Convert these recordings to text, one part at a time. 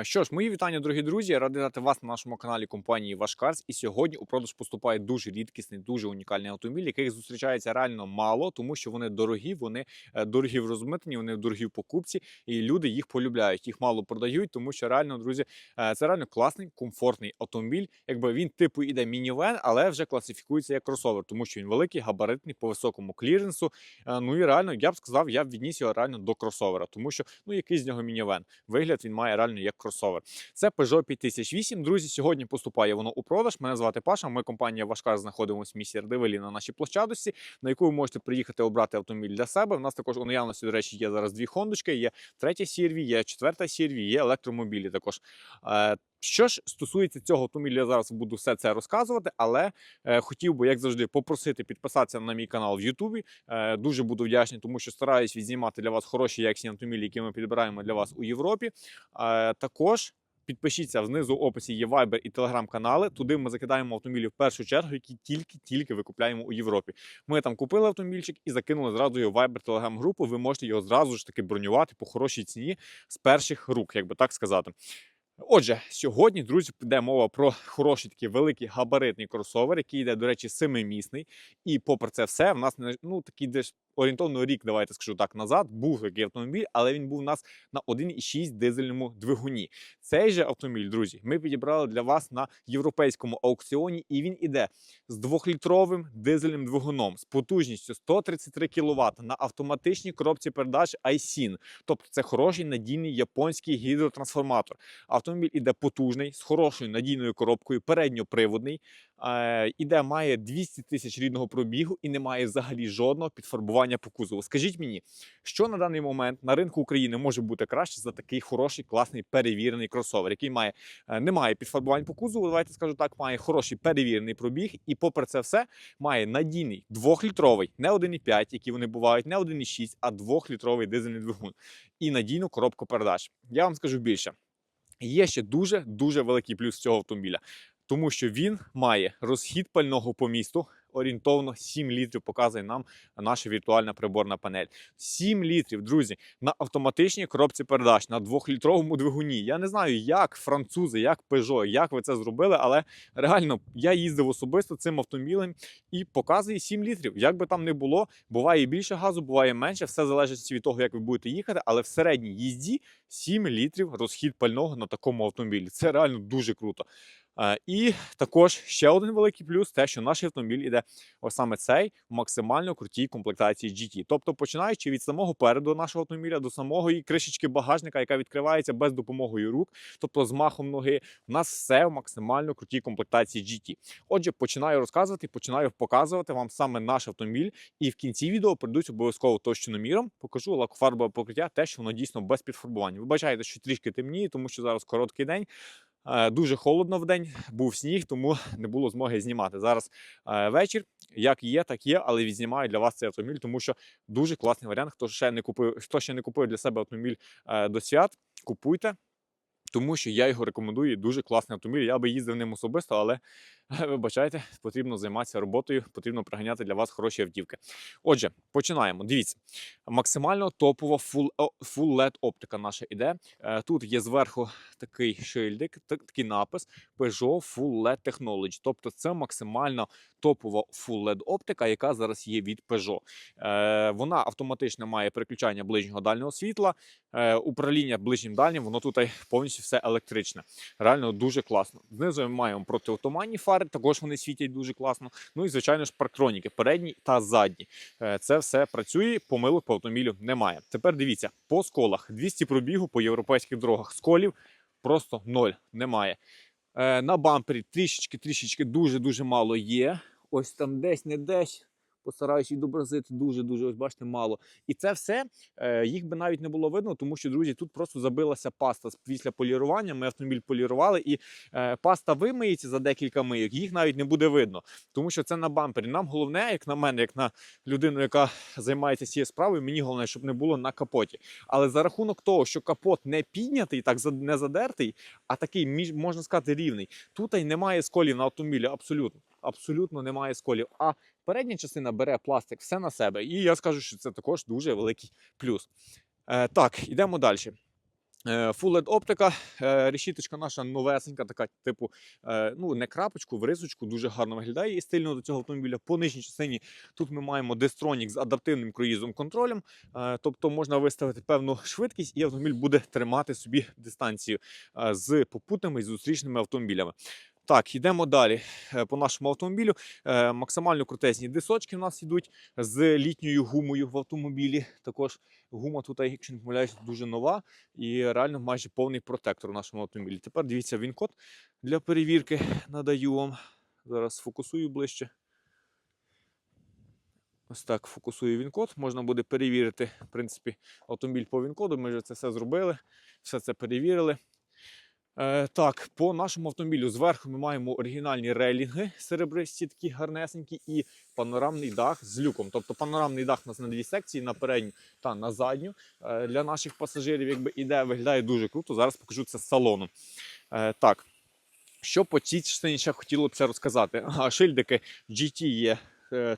А, Що ж, мої вітання, дорогі друзі. Радий дати вас на нашому каналі компанії Вашкарс. І сьогодні у продаж поступає дуже рідкісний, дуже унікальний автомобіль, яких зустрічається реально мало, тому що вони дорогі, вони е, дорогі в розмитненні, вони дорогі в покупці, і люди їх полюбляють. Їх мало продають, тому що реально, друзі, е, це реально класний, комфортний автомобіль. Якби він типу іде мінівен, але вже класифікується як кросовер, тому що він великий, габаритний, по високому кліренсу. Е, Ну і реально, я б сказав, я б відніс його реально до кросовера, тому що ну який з нього мінівен. Вигляд він має реально як кросовер. Це Peugeot 5008. Друзі, сьогодні поступає воно у продаж. Мене звати Паша. Ми компанія Вашкар знаходимося в місті Радивилі на нашій площадості, на яку ви можете приїхати обрати автомобіль для себе. У нас також у наявності, до речі, є зараз дві хондочки. Є третя Сірві, є четверта Сірві, є електромобілі також. Що ж стосується цього автомобіля, я зараз буду все це розказувати, але е, хотів би, як завжди, попросити підписатися на мій канал в Ютубі. Е, дуже буду вдячний, тому що стараюсь відзнімати для вас хороші якісні автомобілі, які ми підбираємо для вас у Європі. Е, також підпишіться знизу в описі є Viber і Telegram канали. Туди ми закидаємо автомобілі в першу чергу, які тільки-тільки викупляємо у Європі. Ми там купили автомобільчик і закинули зразу його в Viber Telegram групу. Ви можете його зразу ж таки бронювати по хорошій ціні з перших рук, як би так сказати. Отже, сьогодні, друзі, піде мова про хороший такий великий габаритний кросовер, який йде, до речі, семимісний. І попри це все, в нас ну такий десь орієнтовно рік, давайте скажу так, назад, був такий автомобіль, але він був у нас на 1,6 дизельному двигуні. Цей же автомобіль, друзі, ми підібрали для вас на європейському аукціоні, і він іде з двохлітровим дизельним двигуном з потужністю 133 кВт на автоматичній коробці передач iSIN. Тобто це хороший надійний японський гідротрансформатор. Автомобіль іде потужний, з хорошою надійною коробкою, передньоприводний. Іде, має 200 тисяч рідного пробігу і не має взагалі жодного підфарбування по кузову. Скажіть мені, що на даний момент на ринку України може бути краще за такий хороший, класний перевірений кросовер, який має е, не має підфарбувань по кузову. Давайте скажу так, має хороший перевірений пробіг, і, попри це все, має надійний двохлітровий, не 1,5, які вони бувають, не 1,6, а двохлітровий дизельний двигун і надійну коробку передач. Я вам скажу більше. Є ще дуже дуже великий плюс цього автомобіля, тому що він має розхід пального по місту. Орієнтовно 7 літрів показує нам наша віртуальна приборна панель. 7 літрів, друзі, на автоматичній коробці передач на 2-літровому двигуні. Я не знаю, як французи, як Peugeot, як ви це зробили, але реально я їздив особисто цим автомобілем і показує 7 літрів. Як би там не було, буває більше газу, буває менше. Все залежить від того, як ви будете їхати, але в середній їзді 7 літрів розхід пального на такому автомобілі. Це реально дуже круто. І також ще один великий плюс те, що наш автомобіль іде ось саме цей в максимально крутій комплектації GT. Тобто, починаючи від самого переду нашого автомобіля до самого кришечки багажника, яка відкривається без допомоги рук, тобто з махом ноги, у нас все в максимально крутій комплектації GT. Отже, починаю розказувати, починаю показувати вам саме наш автомобіль. І в кінці відео прийдуть обов'язково товщиноміром, покажу лакофарбове покриття, те, що воно дійсно без підфарбування. Ви бачаєте, що трішки темніє, тому що зараз короткий день. Е, дуже холодно в день, був сніг, тому не було змоги знімати. Зараз е, вечір, як є, так є, але відзнімаю для вас цей автомобіль, тому що дуже класний варіант. Хто ще не купив, хто ще не купив для себе автомобіль е, до свят, купуйте. Тому що я його рекомендую. Дуже класний автомобіль. Я би їздив ним особисто, але вибачайте, потрібно займатися роботою, потрібно приганяти для вас хороші автівки. Отже, починаємо. Дивіться, максимально топова full, LED оптика наша іде. Е, тут є зверху такий шильдик, такий напис Peugeot Full LED Technology. Тобто це максимально топова Full LED оптика, яка зараз є від Peugeot. Е, вона автоматично має переключання ближнього дальнього світла, е, управління ближнім дальнім, воно тут повністю все електричне. Реально дуже класно. Знизу ми маємо протиотуманні фари, також вони світять дуже класно. Ну і, звичайно ж, парктроніки, передні та задні. Це все працює, помилок по автомобілю немає. Тепер дивіться, по сколах 200 пробігу по європейських дорогах. Сколів просто ноль немає. Е, на бампері трішечки-трішечки дуже-дуже мало є. Ось там десь не десь постараюсь відобразити дуже-дуже, ось бачите, мало. І це все е, їх би навіть не було видно, тому що, друзі, тут просто забилася паста після полірування. Ми автомобіль полірували, і е, паста вимиється за декілька мийок, їх навіть не буде видно, тому що це на бампері. Нам головне, як на мене, як на людину, яка займається цією справою, мені головне, щоб не було на капоті. Але за рахунок того, що капот не піднятий, так не задертий, а такий можна сказати рівний. Тут і немає сколів на автомобілі. Абсолютно, абсолютно немає сколів. А передня частина бере пластик все на себе. І я скажу, що це також дуже великий плюс. Е, Так, йдемо далі. Е, Full LED оптика, е, решіточка наша новесенька, така, типу, е, ну не крапочку, в рисочку, дуже гарно виглядає і стильно до цього автомобіля. По нижній частині тут ми маємо Destronік з адаптивним круїзом контролем, тобто можна виставити певну швидкість, і автомобіль буде тримати собі дистанцію з попутними і зустрічними автомобілями. Так, йдемо далі е, по нашому автомобілю. Е, Максимально крутезні дисочки в нас йдуть з літньою гумою в автомобілі. Також гума тут, якщо не помиляюсь, дуже нова і реально майже повний протектор в нашому автомобілі. Тепер дивіться він код для перевірки. Надаю вам. Зараз фокусую ближче. Ось так фокусую він код. Можна буде перевірити, в принципі, автомобіль по він-коду. Ми вже це все зробили, все це перевірили. Е, так, по нашому автомобілю зверху ми маємо оригінальні рейлінги серебристі, такі гарнесенькі, і панорамний дах з люком. Тобто панорамний дах у нас на дві секції, на передню та на задню. Е, для наших пасажирів якби іде, виглядає дуже круто. Зараз покажу це з салону. Е, так, що по цій частині ще хотілося розказати? Шильдики GT є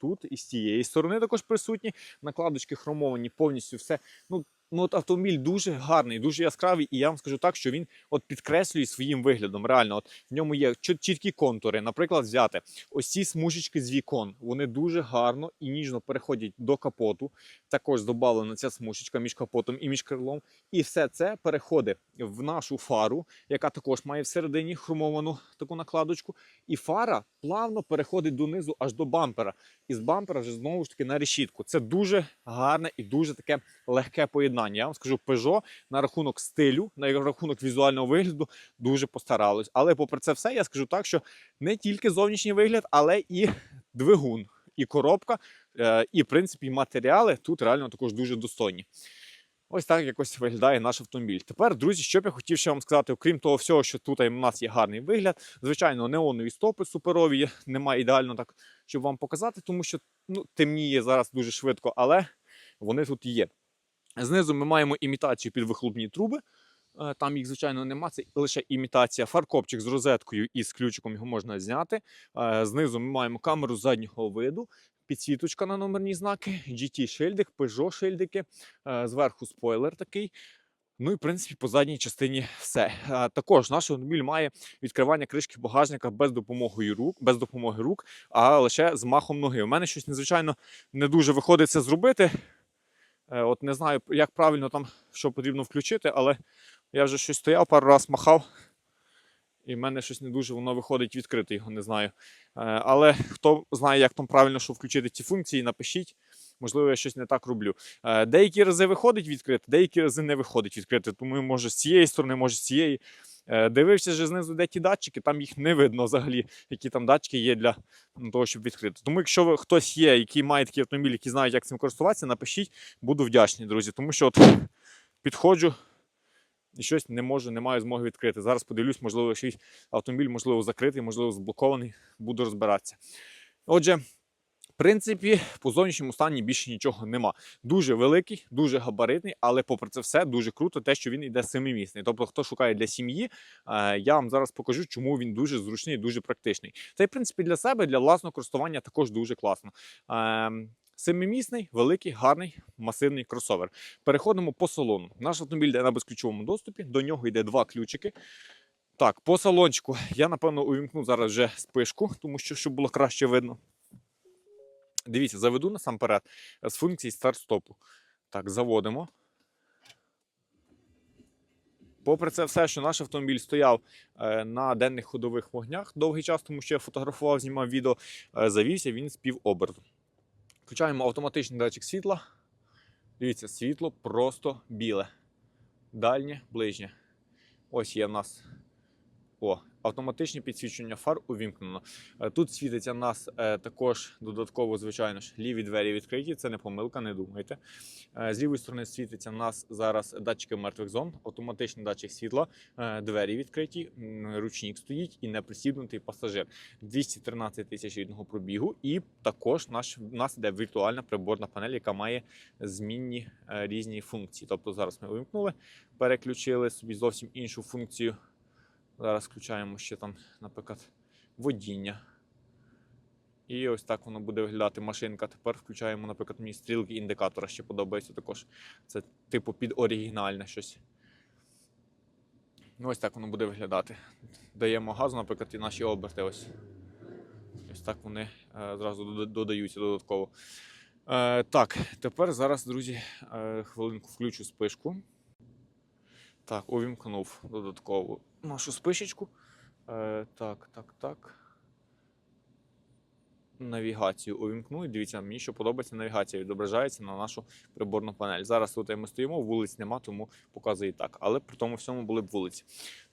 тут і з цієї сторони також присутні. Накладочки хромовані, повністю все. Ну, ну от автомобіль дуже гарний, дуже яскравий, і я вам скажу так, що він от підкреслює своїм виглядом. Реально, от в ньому є чіт- чіткі контури. Наприклад, взяти ось ці смужечки з вікон. Вони дуже гарно і ніжно переходять до капоту. Також додавлена ця смужечка між капотом і між крилом. І все це переходить в нашу фару, яка також має всередині хромовану таку накладочку. І фара плавно переходить донизу аж до бампера. І з бампера вже знову ж таки на решітку. Це дуже гарне і дуже таке легке поєднання. Я вам скажу, Peugeot на рахунок стилю, на рахунок візуального вигляду дуже постаралось. Але попри це все, я скажу так, що не тільки зовнішній вигляд, але і двигун, і коробка, е, і в принципі матеріали тут реально також дуже достойні. Ось так якось виглядає наш автомобіль. Тепер, друзі, що б я хотів ще вам сказати, окрім того всього, що тут у нас є гарний вигляд. Звичайно, неонові стопи суперові, немає ідеально так, щоб вам показати, тому що ну, темніє зараз дуже швидко, але вони тут є. Знизу ми маємо імітацію під вихлопні труби. Е, Там їх, звичайно, нема. Це лише імітація. Фаркопчик з розеткою і з ключиком його можна зняти. Е, Знизу ми маємо камеру заднього виду, підсвіточка на номерні знаки, GT-шильдик, Peugeot-шильдики, е, зверху спойлер такий. Ну і в принципі по задній частині все. Також наш автомобіль має відкривання кришки багажника без допомоги рук, без допомоги рук, а лише з махом ноги. У мене щось незвичайно не дуже виходить це зробити. Е, От не знаю, як правильно там що потрібно включити, але я вже щось стояв, пару раз махав, і в мене щось не дуже воно виходить відкрити, його не знаю. Е, Але хто знає, як там правильно що включити ці функції, напишіть. Можливо, я щось не так роблю. Е, Деякі рази виходить відкрити, деякі рази не виходить відкрити. Тому може з цієї сторони, може з цієї. Е, Дивився же знизу, де ті датчики, там їх не видно взагалі, які там датчики є для ну, того, щоб відкрити. Тому, якщо ви хтось є, який має такий автомобіль, який знає, як цим користуватися, напишіть, буду вдячний, друзі. Тому що от підходжу і щось не можу, не маю змоги відкрити. Зараз подивлюсь, можливо, щось автомобіль, можливо, закритий, можливо, заблокований. Буду розбиратися. Отже. Принципі, по зовнішньому стані більше нічого нема. Дуже великий, дуже габаритний, але попри це все дуже круто, те, що він йде семимісний. Тобто, хто шукає для сім'ї, е, я вам зараз покажу, чому він дуже зручний, дуже практичний. Та й в принципі для себе, для власного користування також дуже класно. Ем, Семимісний, великий, гарний, масивний кросовер. Переходимо по салону. Наш автомобіль йде на безключовому доступі, до нього йде два ключики. Так, по салончику я, напевно, увімкну зараз вже спишку, тому що щоб було краще видно. Дивіться, заведу насамперед з функції старт-стопу. Так, заводимо. Попри це все, що наш автомобіль стояв е, на денних ходових вогнях довгий час, тому що я фотографував, знімав відео, е, завівся він з півоберту. Включаємо автоматичний датчик світла. Дивіться, світло просто біле. Дальнє, ближнє. Ось є в нас о, автоматичне підсвічення фар увімкнено. Е, Тут світиться нас е, також додатково, звичайно ж, ліві двері відкриті. Це не помилка, не думайте. Е, З лівої сторони світиться нас зараз датчики мертвих зон, автоматичний датчик світла, двері відкриті, ручник стоїть і непристібнутий пасажир. 213 тисяч рідного пробігу. І також наш, в нас іде віртуальна приборна панель, яка має змінні різні функції. Тобто зараз ми увімкнули, переключили собі зовсім іншу функцію. Зараз включаємо ще там, наприклад, водіння. І ось так воно буде виглядати машинка. Тепер включаємо, наприклад, мені стрілки індикатора ще подобається також. Це типу під оригінальне щось. Ну, ось так воно буде виглядати. Даємо газу, наприклад, і наші оберти. Ось, ось так вони е, зразу додаються додатково. Е, так, тепер зараз, друзі, е, хвилинку включу спишку. Так, увімкнув додатково нашу спишечку. Е, так, так, так. Навігацію увімкну. І дивіться, мені що подобається навігація, відображається на нашу приборну панель. Зараз тут ми стоїмо, вулиць нема, тому показує так. Але при тому всьому були б вулиці.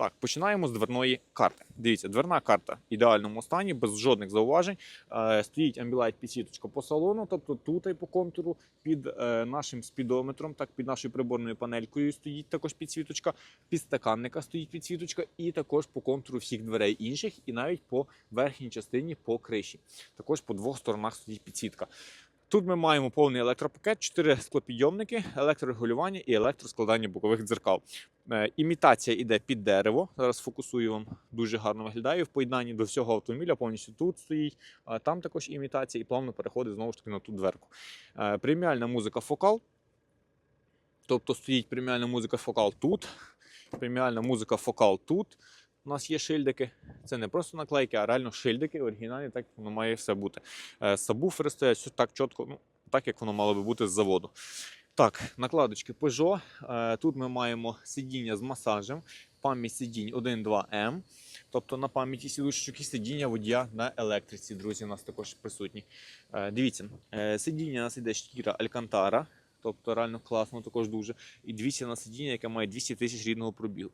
Так, починаємо з дверної карти. Дивіться, дверна карта в ідеальному стані, без жодних зауважень. Е, стоїть амбілайт підсвіточка по салону, тобто тут і по контуру під е, нашим спідометром, так під нашою приборною панелькою стоїть також підсвіточка, під стаканника стоїть підсвіточка, і також по контуру всіх дверей інших, і навіть по верхній частині по криші. Також по двох сторонах стоїть підсвітка. Тут ми маємо повний електропакет, 4 склопідйомники, електрорегулювання і електроскладання бокових дзеркал. Е, Імітація йде під дерево. Зараз фокусую вам дуже гарно виглядає в поєднанні до всього автомобіля. Повністю тут стоїть. Там також імітація і плавно переходить знову ж таки на ту дверку. Е, Преміальна музика фокал. Тобто стоїть преміальна музика фокал тут. Преміальна музика фокал тут. У нас є шильдики. Це не просто наклейки, а реально шильдики оригінальні, так воно має все бути. Е, Сабвуфери стоять так чітко, ну, так як воно мало би бути з заводу. Так, накладочки Peugeot. Е, Тут ми маємо сидіння з масажем, пам'ять сидінь 1.2М. Тобто на пам'яті сідушечок сидіння водія на електриці, друзі, у нас також присутні. Е, Дивіться, сидіння у нас іде шкіра Алькантара, тобто реально класно, також дуже. І 200 на сидіння, яке має 200 тисяч рідного пробігу.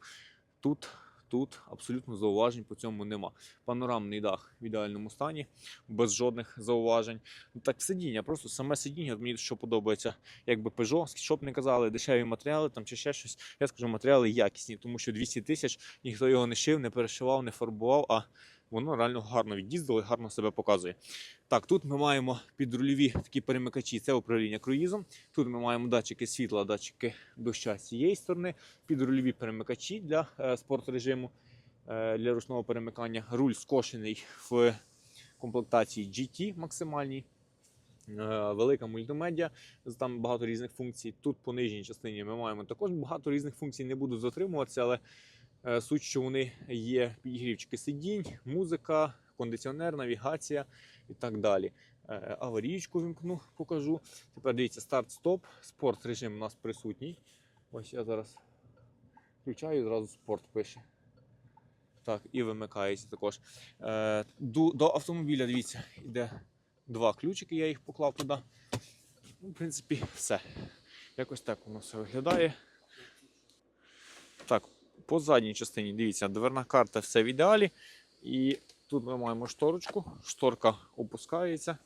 Тут, тут абсолютно зауважень по цьому нема. Панорамний дах в ідеальному стані, без жодних зауважень. Ну, Так, сидіння, просто саме сидіння, мені що подобається, якби Peugeot, щоб не казали, дешеві матеріали там чи ще щось. Я скажу, матеріали якісні, тому що 200 тисяч ніхто його не шив, не перешивав, не фарбував, а воно реально гарно від'їздило і гарно себе показує. Так, тут ми маємо підрульові такі перемикачі, це управління круїзом. Тут ми маємо датчики світла, датчики доща з цієї сторони, підрульові перемикачі для е, спортрежиму, е, для ручного перемикання. Руль скошений в комплектації GT максимальній. Е, Велика мультимедіа, там багато різних функцій. Тут по нижній частині ми маємо також багато різних функцій, не буду затримуватися, але суть, що вони є підігрівчики сидінь, музика, кондиціонер, навігація і так далі. Е, Аварійку вімкну, покажу. Тепер дивіться, старт-стоп, спорт режим у нас присутній. Ось я зараз включаю, і зразу спорт пише. Так, і вимикається також. Е, до, до автомобіля, дивіться, йде два ключики, я їх поклав туди. Ну, в принципі, все. Якось так воно все виглядає. По задній частині, дивіться, дверна карта все в ідеалі. І тут ми маємо шторочку. Шторка опускається,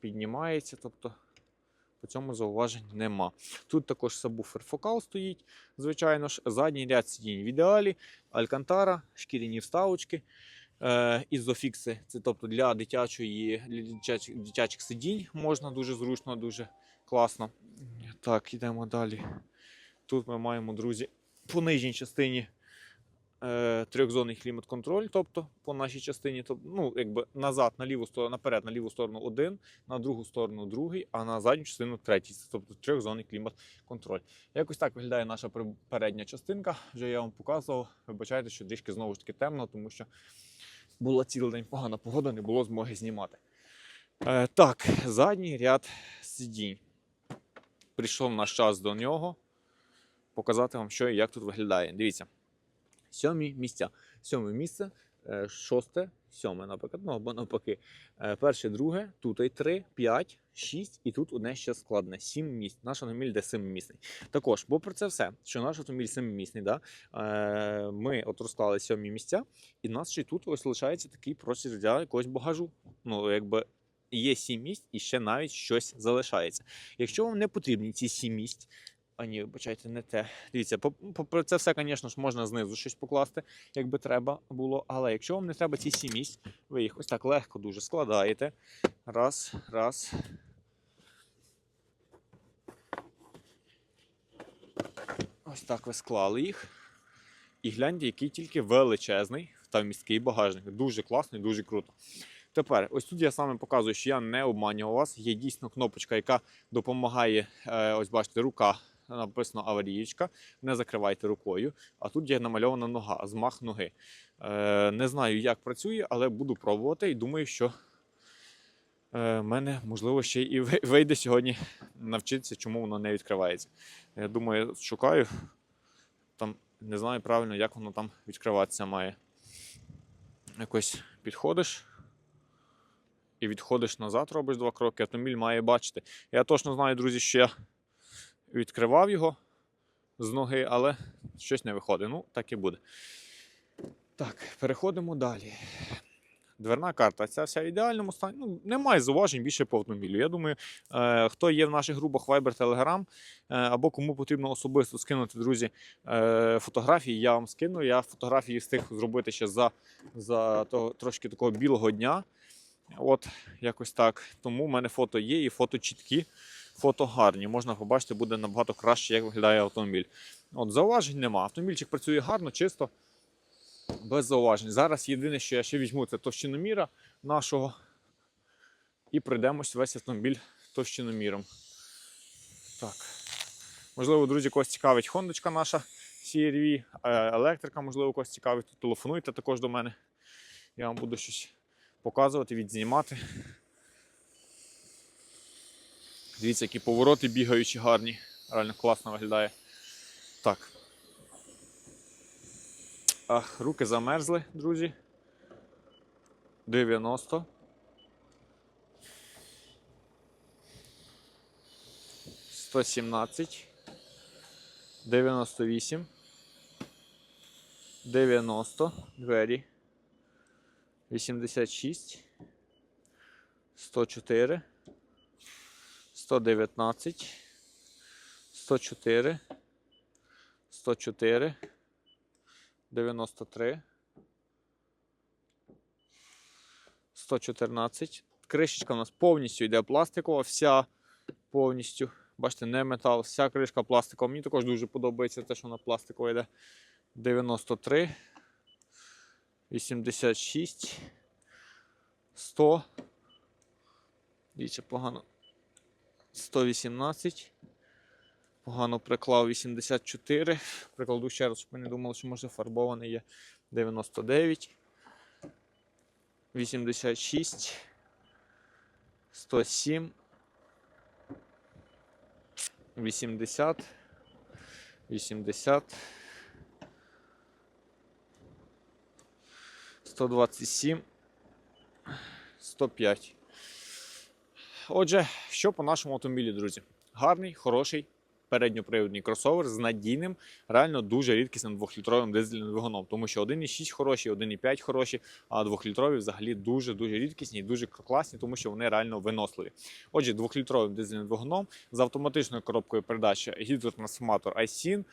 піднімається, тобто по цьому зауважень нема. Тут також сабвуфер фокал стоїть, звичайно ж, задній ряд сидінь в ідеалі, алькантара, шкіряні вставочки. Е, ізофікси, це тобто для дитячої для дитячих, дитячих сидінь можна дуже зручно, дуже класно. Так, йдемо далі. Тут ми маємо, друзі, по нижній частині е, трьохзонний клімат-контроль, тобто по нашій частині, тобто, ну, якби назад, на ліву сторону, наперед, на ліву сторону один, на другу сторону другий, а на задню частину третій. Тобто трьохзонний клімат-контроль. Якось так виглядає наша передня частинка. Вже я вам показував. Вибачайте, що трішки знову ж таки темно, тому що була цілий день погана погода, не було змоги знімати. Е, так, задній ряд сидінь. Прийшов наш час до нього. Показати вам, що і як тут виглядає. Дивіться. Сьомі місця. Сьоме місце, е, шосте, сьоме, наприклад, ну або навпаки. Е, Перше, друге, тут і три, п'ять, шість, і тут одне ще складне. Сім місць. Наш автомобіль де семимісний. Також, бо про це все, що наш автомобіль семимісний, да? е, ми от розклали сьомі місця, і в нас ще тут ось лишається такий простір для якогось багажу. Ну, якби є сім місць і ще навіть щось залишається. Якщо вам не потрібні ці сім місць, а ні, вибачайте, не те. Дивіться, по- попри це все, звісно ж, можна знизу щось покласти, якби треба було. Але якщо вам не треба ці сім місць, ви їх ось так легко дуже складаєте. Раз, раз. Ось так ви склали їх. І гляньте, який тільки величезний та міський багажник. Дуже класний, дуже круто. Тепер, ось тут я саме показую, що я не обманював вас. Є дійсно кнопочка, яка допомагає, е, ось бачите, рука написано аварієчка, не закривайте рукою. А тут є намальована нога, змах ноги. Е, не знаю, як працює, але буду пробувати і думаю, що в мене, можливо, ще і вийде сьогодні навчитися, чому воно не відкривається. Я думаю, шукаю. Там не знаю правильно, як воно там відкриватися має. Якось підходиш і відходиш назад, робиш два кроки, автомобіль має бачити. Я точно знаю, друзі, що я відкривав його з ноги, але щось не виходить. Ну, так і буде. Так, переходимо далі. Дверна карта, ця вся в ідеальному стані. Ну, немає зауважень більше по автомобілю. Я думаю, е, хто є в наших групах Viber, Telegram, е, або кому потрібно особисто скинути, друзі, е, фотографії, я вам скину. Я фотографії встиг зробити ще за, за того, трошки такого білого дня. От, якось так. Тому в мене фото є і фото чіткі, фото гарні. Можна побачити, буде набагато краще, як виглядає автомобіль. От, зауважень нема. Автомобільчик працює гарно, чисто, без зауважень. Зараз єдине, що я ще візьму, це товщиноміра нашого. І пройдемось весь автомобіль товщиноміром. Так. Можливо, друзі, когось цікавить хондочка наша CRV, е, електрика, можливо, когось цікавить, телефонуйте також до мене. Я вам буду щось показувати, відзнімати. Дивіться, які повороти бігаючі гарні. Реально класно виглядає. Так. Ах, руки замерзли, друзі. 90. Сто сімнадцять. Дев'яносто вісім. Дев'яносто. Двері. 86, 104, 119, 104, 104, 93, 114. Кришечка у нас повністю йде пластикова, вся повністю. Бачите, не метал, вся кришка пластикова. Мені також дуже подобається те, що вона пластикова йде. 93. 86, 100. Дивіться, погано. 118. Погано приклав 84. Прикладу ще раз, щоб не думали, що може фарбований є 99. 86. 107. 80. 80. 127, 105. Отже, що по нашому автомобілі, друзі? Гарний, хороший передньопривідний кросовер з надійним, реально дуже рідкісним 2-літровим дизельним двигуном. Тому що 1,6 хороші, 1,5 хороші, а 2-літрові взагалі дуже-дуже рідкісні і дуже класні, тому що вони реально виносливі. Отже, 2-літровим дизельним двигуном з автоматичною коробкою передач гідротрансформатор iSyn. Е,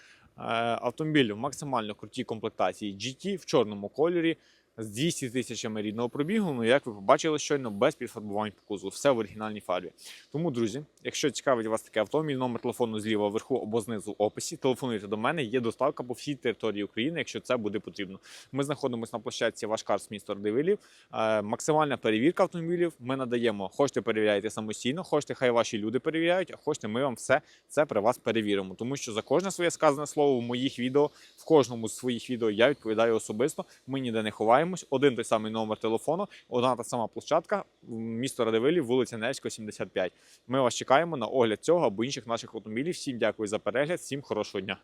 Автомобіль в максимально крутій комплектації GT в чорному кольорі з 200 тисячами рідного пробігу. Ну, як ви побачили щойно, без підфарбувань по кузову. Все в оригінальній фарбі. Тому, друзі, якщо цікавить вас таке авто, мій номер телефону зліва вверху або знизу в описі. Телефонуйте до мене. Є доставка по всій території України, якщо це буде потрібно. Ми знаходимося на площадці Вашкарс місто Радивилів. Е, максимальна перевірка автомобілів. Ми надаємо. Хочете перевіряйте самостійно, хочете, хай ваші люди перевіряють, а хочете, ми вам все це при вас перевіримо. Тому що за кожне своє сказане слово в моїх відео, в кожному з своїх відео я відповідаю особисто. Ми ніде не ховаємось. Один той самий номер телефону, одна та сама площадка, місто Радивилі, вулиця Невська, 75. Ми вас чекаємо на огляд цього або інших наших автомобілів. Всім дякую за перегляд, всім хорошого дня.